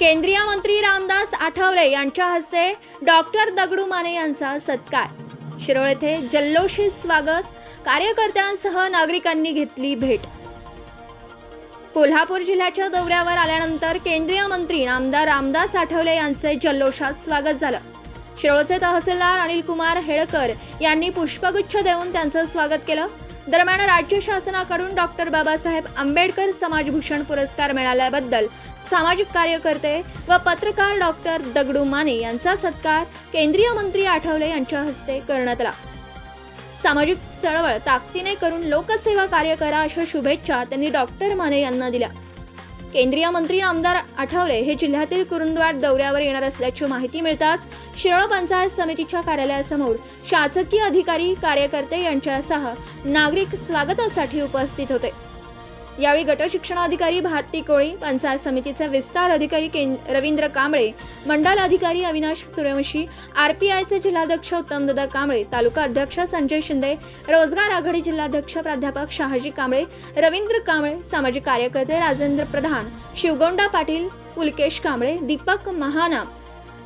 केंद्रीय मंत्री रामदास आठवले यांच्या हस्ते डॉक्टर दगडू माने यांचा सत्कार. शिरोळ येथे जल्लोषी स्वागत. कार्यकर्त्यांसह नागरिकांनी घेतली भेट. कोल्हापूर जिल्ह्याच्या दौऱ्यावर आल्यानंतर केंद्रीय मंत्री आमदार रामदास आठवले यांचे जल्लोषात स्वागत झालं. शिरोळचे तहसीलदार अनिल कुमार हेळकर यांनी पुष्पगुच्छ देऊन त्यांचं स्वागत केलं. दरम्यान राज्य शासनाकडून डॉक्टर बाबासाहेब आंबेडकर समाजभूषण पुरस्कार मिळाल्याबद्दल सामाजिक कार्यकर्ते व पत्रकार डॉक्टर दगडू माने यांचा सत्कार केंद्रीय मंत्री आठवले यांच्या हस्ते करण्यात आला. सामाजिक चळवळ ताकदीने करून लोकसेवा कार्य करा अशा शुभेच्छा त्यांनी डॉक्टर माने यांना दिल्या. केंद्रीय मंत्री आमदार आठवले हे जिल्ह्यातील कुरुंदवाड दौऱ्यावर येणार असल्याची माहिती मिळताच शिरोळ पंचायत समितीच्या कार्यालयासमोर शासकीय अधिकारी कार्यकर्ते यांच्यासह नागरिक स्वागतासाठी उपस्थित होते. यावेळी गट शिक्षणाधिकारी भारती कोळी पंचायत समितीचे विस्तार अधिकारी कें रवींद्र कांबळे मंडल अधिकारी अविनाश सूर्यवंशी आरपीआयचे जिल्हाध्यक्ष उत्तमदादा कांबळे तालुका अध्यक्ष संजय शिंदे रोजगार आघाडी जिल्हाध्यक्ष प्राध्यापक शहाजी कांबळे रवींद्र कांबळे सामाजिक कार्यकर्ते राजेंद्र प्रधान शिवगोंडा पाटील पुलकेश कांबळे दीपक महाना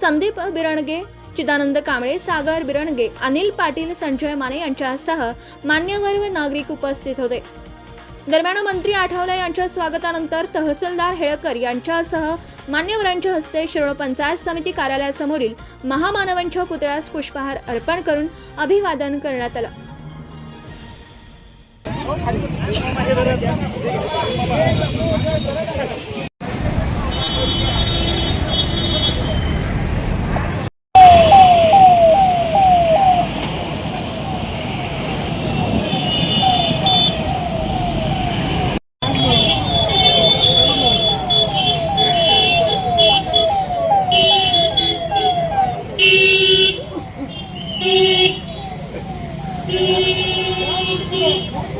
संदीप बिरणगे चिदानंद कांबळे सागर बिरणगे अनिल पाटील संजय माने यांच्यासह मान्यवर व नागरिक उपस्थित होते. दरम्यान मंत्री आठवले यांच्या स्वागतानंतर तहसीलदार हेळकर यांच्यासह मान्यवरांच्या हस्ते शिरोळ पंचायत समिती कार्यालयासमोरील महामानवांच्या पुतळ्यास पुष्पहार अर्पण करून अभिवादन करण्यात आलं. Yeah.